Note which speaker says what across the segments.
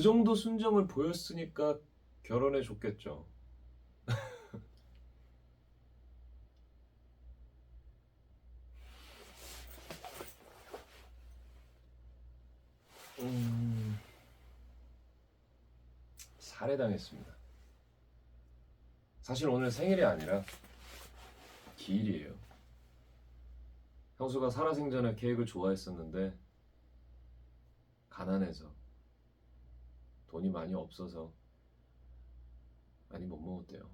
Speaker 1: 그 정도 순정을 보였으니까 결혼해 줬겠죠. 음, 살해당했습니다. 사실 오늘 생일이 아니라 기일이에요. 형수가 살아생전에 케이크를 좋아했었는데 가난해서 돈이 많이 없어서 많이 못 먹었대요.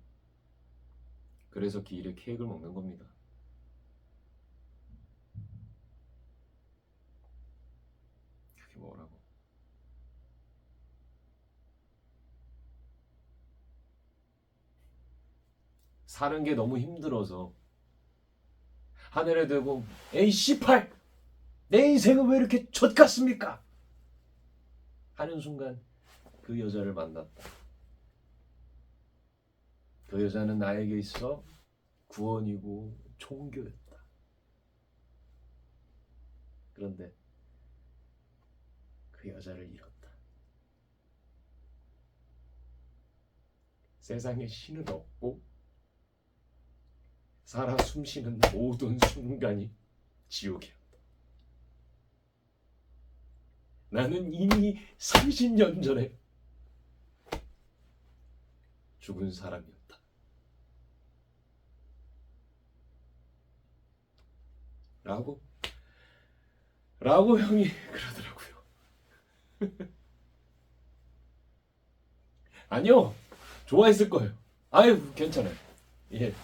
Speaker 1: 그래서 기일에 케이크를 먹는 겁니다. 그게 뭐라고? 사는 게 너무 힘들어서 하늘에 대고 에이 씨팔 내 인생은 왜 이렇게 젖 같습니까? 하는 순간 그 여자를 만났다. 그 여자는 나에게 있어 구원이고 종교였다. 그런데 그 여자를 잃었다. 세상에 신은 없고 살아 숨쉬는 모든 순간이 지옥이었다. 나는 이미 30년 전에 죽은 사람이었다. 라고 라고 형이 그러더라고요. 아니요. 좋아했을 거예요. 아유, 괜찮아요. 예.